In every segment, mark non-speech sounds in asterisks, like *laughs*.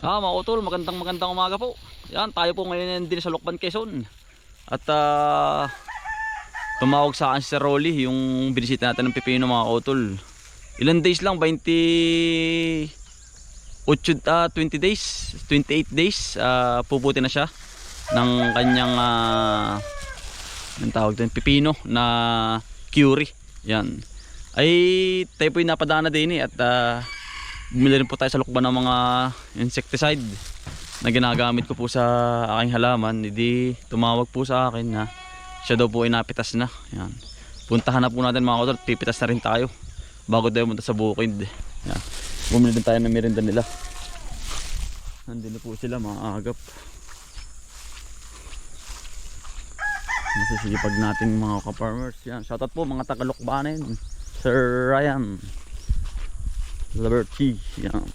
Ah, mga utol, magandang magandang umaga po. Yan, tayo po ngayon din sa Lokban, Quezon. At ah, tumawag sa akin si Sir Rolly, yung binisita natin ng pipino mga utol. Ilan days lang, 20 8, ah, 20 days, 28 days, ah, puputi na siya ng kanyang ah, ang tawag doon, pipino na curry. Yan. Ay, tayo po yung napadaan na din eh at ah, bumili rin po tayo sa lukban ng mga insecticide na ginagamit ko po sa aking halaman. Hindi tumawag po sa akin na siya daw po ay napitas na. Yan. Puntahan na po natin mga kodol, pipitas na rin tayo bago tayo punta sa bukid. Yan. Bumili din tayo ng merinda nila. Nandun na po sila mga agap. Masisipag natin mga ka-farmers. Yan. Shoutout po mga tagalokbanin. Sir Ryan. Liberty. Yan.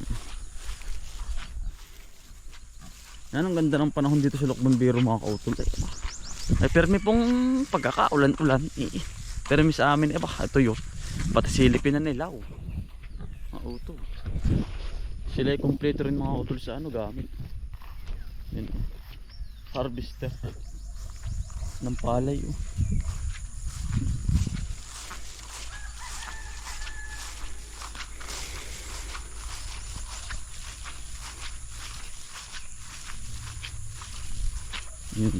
Yan ang ganda ng panahon dito sa Lokban Biro mga kautol. Ay, aba. Ay permi pong pagkakaulan-ulan. Eh, permi sa amin. Eh ba, ito yun. Pati silipin na nila. Oh. Mga utol. Sila ay kompleto rin mga utol sa ano gamit. Yan. oh. Harvester. Ng palay. Oh. Yun.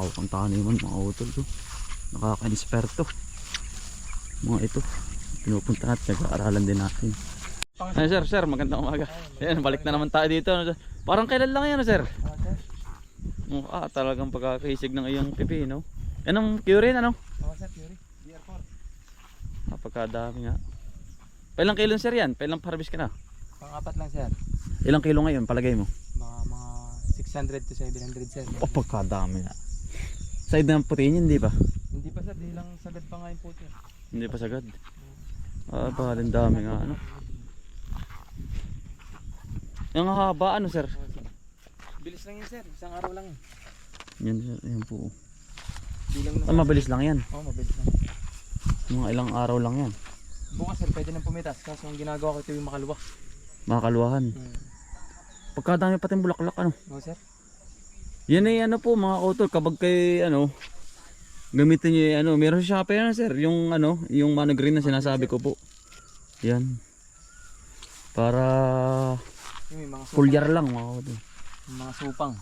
Alawak ang taniman mga utol to. Nakaka-inspire to. Mga ito. Pinupunta natin. Nag-aaralan din natin. Ay sir, sir, magandang umaga. Ayan, balik na naman tayo dito. Parang kailan lang yan, sir? Oh, ah, talagang pagkakaisig ng iyong pipino. Anong curin, ano? Oo sir, Fury. DR4. Napakadami nga. Pailang kilo sir yan? Pailang harvest ka na? Pang-apat lang sir. Ilang kilo ngayon, palagay mo? Mga mga 600 to 700 sir. Oh, pagkadami nga. Side ng puti niyan, di ba? Hindi pa sir, di lang sagad pa nga yung puti. Hindi pa sagad. Ah, parang dami nga, ano? Yung haba, ano sir? Bilis lang yun sir, isang araw lang yun. Yan, sir, yan po. Bilang Ah, mabilis lang yan. Oo, mabilis lang. Mga ilang araw lang yan. Bukas sir, pwede nang pumitas. Kaso ang ginagawa ko ito yung makaluwa. Makakaluwahan. Hmm. Pagkadami pati bulaklak, ano? Oo sir. Yan ay ano po mga author kapag kay ano gamitin niyo ano, meron sa Shopee na sir, yung ano, yung mana green na sinasabi ko po. Yan. Para full lang mga author. Mga supang.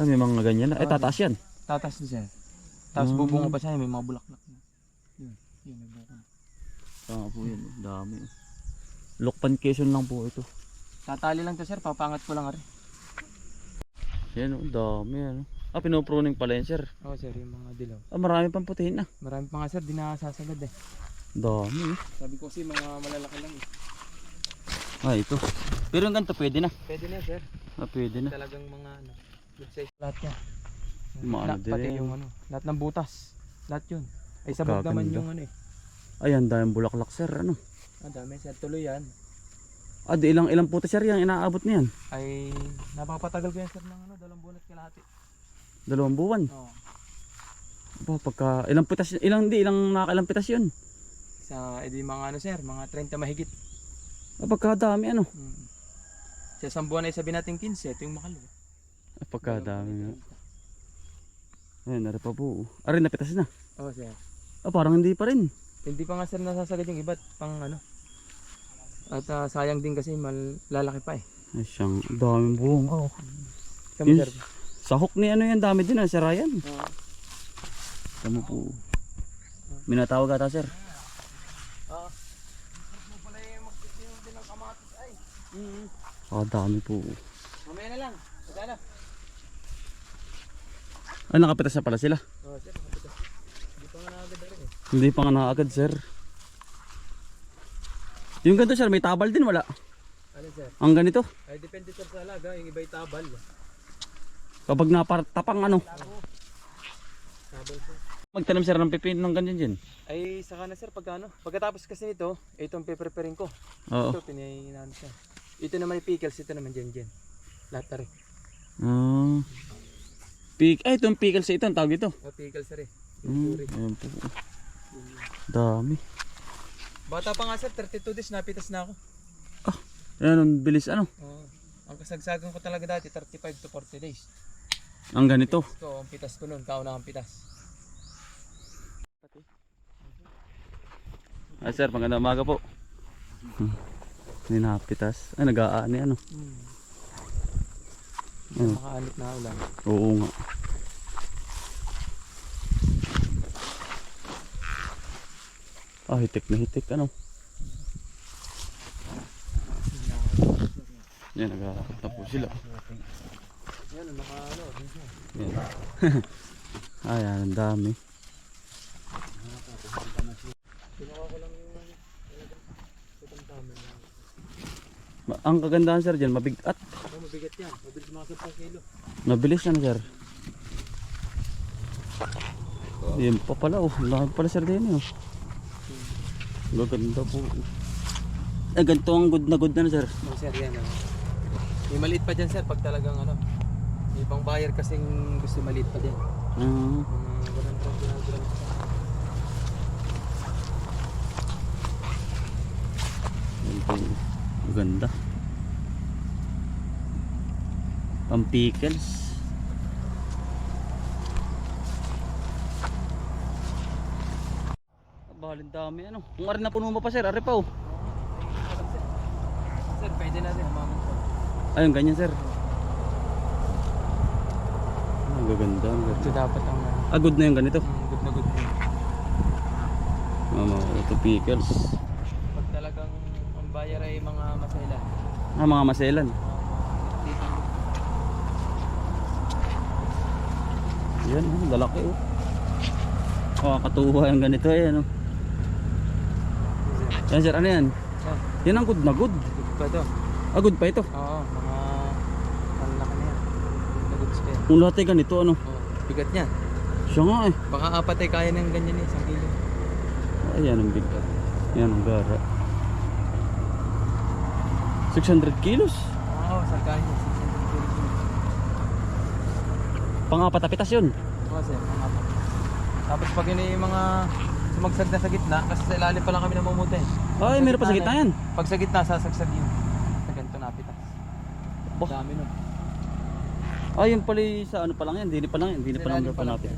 Ah, may mga ganyan na. Eh, tataas yan. Tatas din sir. Tapos Hmm. bubungo pa siya, may mga bulaklak. na. Yun, yun, may buko. na. Tama po yan. oh. Dami. Lokpan Quezon lang po ito. Tatali lang to sir, papangat ko lang rin. Yan oh, dami ano. Ah, pinopruning pala yan sir. Oo sir, yung mga dilaw. Ah, marami pang putihin na. Marami pa nga sir, di nakasasagad eh. Dami. eh. Sabi ko kasi mga malalaki lang eh. Ah, ito. Pero yung ganito pwede na. Pwede na sir. Ah, pwede na. Talagang mga ano, good size. Lahat yan. Mga ano Na- din pati eh. yung ano, lahat ng butas. Lahat yun. Ay sabog naman yung ano eh. Ayan, daming bulaklak sir. Ano? Ang dami sir, tuloy yan. Ah, di ilang ilang puti sir yung inaabot niyan. Ay napapatagal ko yan sir ng ano, dalawang buwan at kalahati. Dalawang buwan. Oo. Ba, pagka ilang pitas ilang di ilang nakakailang pitas 'yun. Sa edi mga ano sir, mga 30 mahigit. Ah, pagkadami ano. Mm. Sa isang buwan ay sabi natin 15, ito yung makalawa. Ah, pagkadami nga. Ayun, nari pa po. Ari na pitas na. Oo sir. Ah, parang hindi pa rin. Hindi pa nga sir nasasagad yung iba't pang ano. At ah, sayang din kasi mal lalaki pa eh. Ay, siyang daming buong. Oh. Kami Yun. sir. Sa hook ni ano yan, dami din ah, si Ryan. Oo. Tama po. Minatawag ata sir. Ah. mo pala yung magtitiyo din ng kamatis ay. Mm. Ah, dami po. Mamaya na lang. Magkano? Ay, nakapitas na pala sila. Oo sir, matigas. Hindi pa nga nakagad rin eh. Hindi pa nga naagad sir. Yung ganito sir, may tabal din wala. Ano sir? Ang ganito. Ay depende sir sa alaga, yung iba'y tabal. Kapag napartapang ano. Tabal sir. Magtanim sir ng pipino ng ganyan din. Ay saka na sir pag ano. Pagkatapos kasi nito, itong pe-preparing ko. Oo. Ito pinahinaan siya. Ito naman yung pickles, ito naman dyan dyan. Lahat na rin. Ah. Pig, ay itong pickles ito, ang tawag ito. O pickles sir eh. Mm. Dami. Bata pa nga sir, 32 days napitas na ako. Ayan, ang bilis ano. Oo. ang kasagsagan ko talaga dati 35 to 40 days. Ang ganito. So, ang pitas ko noon, kauna ang pitas. Ah, sir, magandang umaga po. Hmm. Hindi nakapitas. Ay, nag-aani ano. Hmm. Hmm. Makaanit na ulan. Oo nga. Ah, hitik na hitik ano. Yan, nag-aakit na po sila. Yan, naka ano, Yan. ah, yan, ang dami. Ang kagandahan sir dyan, mabigat. Mabigat yan. Mabilis 10 kilo. Mabilis yan sir. Yan pa pala oh. Ang pala sir din oh. Gaganda po. Eh, ganito ang good na good na sir. Oh, sir, yan. Oh. May maliit pa dyan, sir, pag talagang ano. May ibang buyer kasing gusto maliit pa dyan. Ah, Mga 100 kilogram. yan po. Maganda. Pang Bahalin dami ano. Kung ari na puno mo pa sir, ari pa oh. Sir, pwede na rin. Mamang po. Ayun, ganyan sir. Ah, gaganda. ang Ito dapat ang ano. Ah, good na yung ganito. Mm, good na good na. Mama, ito pickles. Pag talagang ang buyer ay mga masailan. Ah, mga maselan. Yan, oh, lalaki oh. Oh, katuwa yung ganito eh, ano. Yan sir, ano yan? Sir, Yan ang good na good. good pa to. Ah, good pa ito. Oo, mga panlaki na yan. Good na goods pa yan. Kung lahat ay ganito, ano. Oo, bigat niya. Siya nga eh. Baka apat ay kaya ng ganyan eh, isang kilo. Ayan ang big. Yan ang gara. 600 kilos. Oo, kanya. Isang kilo. Pangapat na pitas yun. Oo, sir, mga apat. Tapos pag yun yung mga sumagsag na sa gitna, kasi sa ilalim pa lang kami namumuti. Ay, meron pa sa gitna yan. Pag sa gitna, sasagsag yun. Sa ganito napitas. Bah. Dami nun. Ah, yun pala yung sa ano pa lang yan. Dini pa lang yan. Dini pa lang daw pa natin.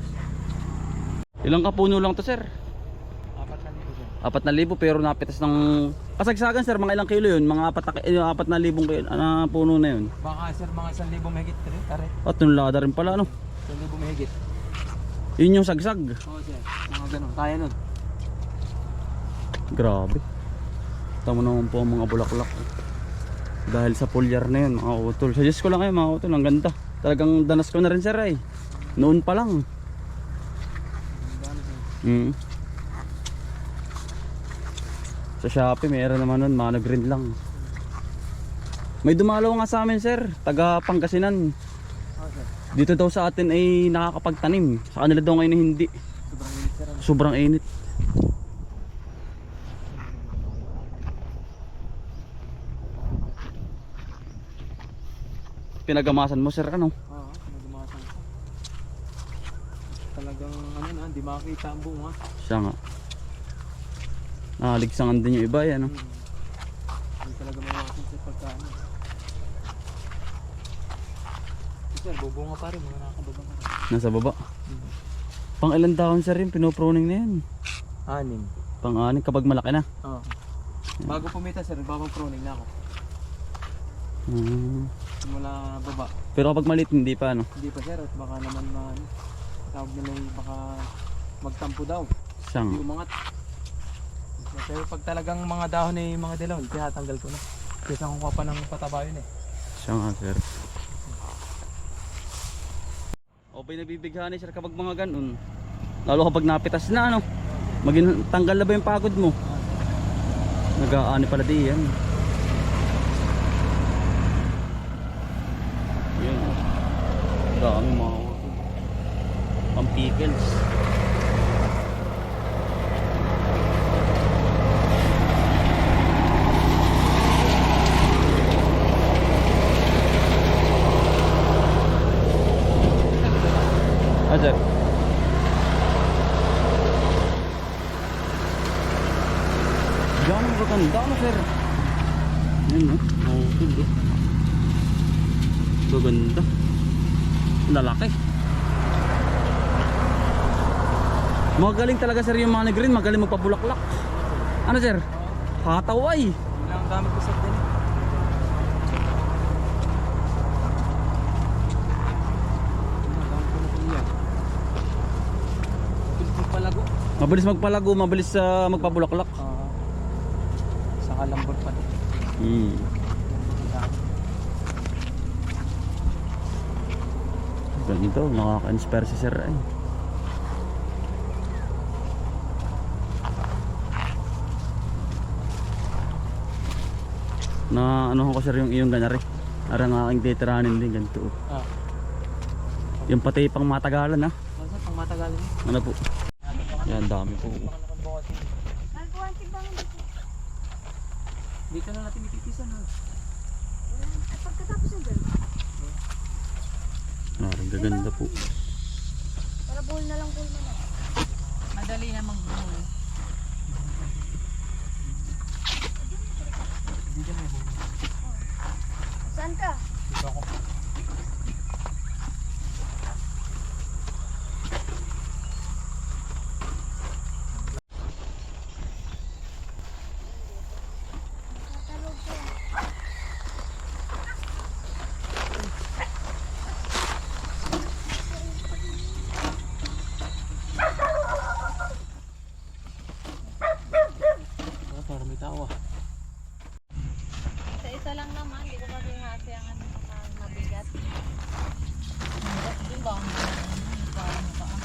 Ilang kapuno lang to sir? Apat na nito sir. Apat na libo pero napitas ng kasagsagan sir. Mga ilang kilo yun? Mga apat na, eh, apat na libong kilo, ah, puno na yun. Baka sir, mga isang libo mahigit rin. Tare, At tunlada rin pala ano. isang libo mahigit. Yun yung sagsag. Oo sir, mga ganun. Kaya nun. Grabe. Tama naman po ang mga bulaklak. Dahil sa pulyar na yun, mga utol. Suggest ko lang kayo mga utol, ang ganda. Talagang danas ko na rin sir ay. Noon pa lang. Mm. Sa Shopee, mayroon naman nun, mga nag-green lang. May dumalaw nga sa amin sir, taga Pangasinan. Dito daw sa atin ay nakakapagtanim. Sa kanila daw ngayon ay hindi. Sobrang init sir. ano. Sobrang init. Pinagamasan mo sir ano? Oo, nagumasa ko. Talagang ano na, hindi makakita ang bunga. Siya nga. Nakaligsangan din yung iba yan ano? Hmm. Hindi talaga mawasan sa pagkaano. Sir, bubunga pa rin, mga nakakababa na rin. Nasa baba. Pang ilan taon sir yung pinoproning na yan? Anim. Pang anin kapag malaki na. Oo. Bago pumita sir, babang-proning na ako. Hmm. Simula baba. Pero kapag maliit hindi pa ano? Hindi pa sir, at baka naman ma, ano, tawag nila baka magtampo daw. Siya nga. Hindi umangat. Pero pag talagang mga dahon ay mga dilaw, tinatanggal ko na. Kasi kung pa ng pataba yun eh. Siya nga sir. O ba'y nabibighani sir kapag mga ganun? Lalo kapag napitas na ano? Maging tanggal na ba yung pagod mo? Nag-aani pala di. Yan. Dami mga pang pickles. Ah, sir. Yan ang gaganda ano sir. Yan no. Oh. oh. Gaganda. Lalaki. Magaling talaga sir yung mga green, magaling magpabulaklak. Ano sir? Lang ang dami ko sa din. Mabilis magpalago, mabilis sa magpabulaklak. Ah, sa kalambot pa din. Hmm. Ang dami. Ganito, nakaka-inspire si sir ay. Na ano ko sir yung iyong ganari. Arang aking titiranin din ganito. oh. Ah, Yung pati pang matagalan ha. nasa pang matagal niya. Ano po? Yan dami po. Dito na natin itipisan ha. Pagkatapos ng girl, Arang gaganda po. para bull na lang bull na lang. Madali na mag-bull. Dito may bulo. Saan ka? Dito ako. Natalog siya. Ah, parang may tao ah. Isa-isa lang naman, hindi ko kasi hati ang ano, ang mabigat. Mabigat din ba? Ang ano, parang paa.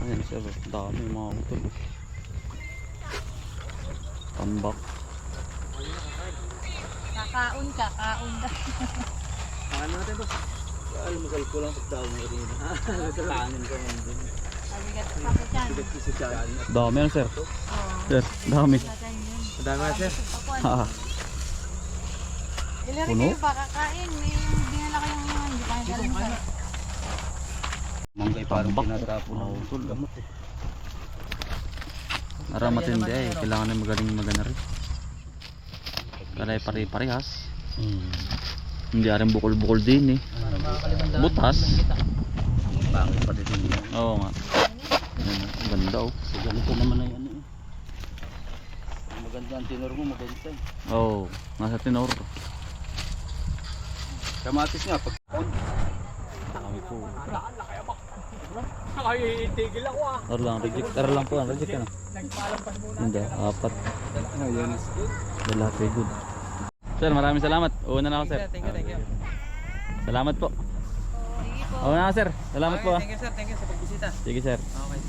Ayan sir, dami mga utol. Tambak. Kakaon ka, kaon ka. Ano natin to? Almusal ko lang pagdaw mo rin. *laughs* Kanin ko man din. Pa. Dami ano sir? Sir, dami. Madami na sir. Ilari Puno? kayo ba kakain? May dinala kayong mga hindi kaya galing sa... Manggay parang mga ng utol. gamot eh. Ara matindi ay, kailangan na magaling magana rin. Kalay pare-parehas. Hmm. Hindi rin bukol-bukol din eh. Butas. Pangit pa din yan. Oo nga. Ganda oh. So ganito naman ay ano eh. Ang Maganda ang tinor mo, maganda eh. Oo, nasa tinor. Kamatis nga, pag Dami po. Nakaitigil ako ah. Tara lang, reject. Tara lang po, reject ka na. Hindi, apat. Ayun. Dala, very good. Sir, maraming salamat. Una na ako, sir. Thank you, thank you. Salamat po. Sige po. Una na, sir. Salamat po. ah. Thank you sir, thank you sa pagbisita. Sige, sir. Okay sir.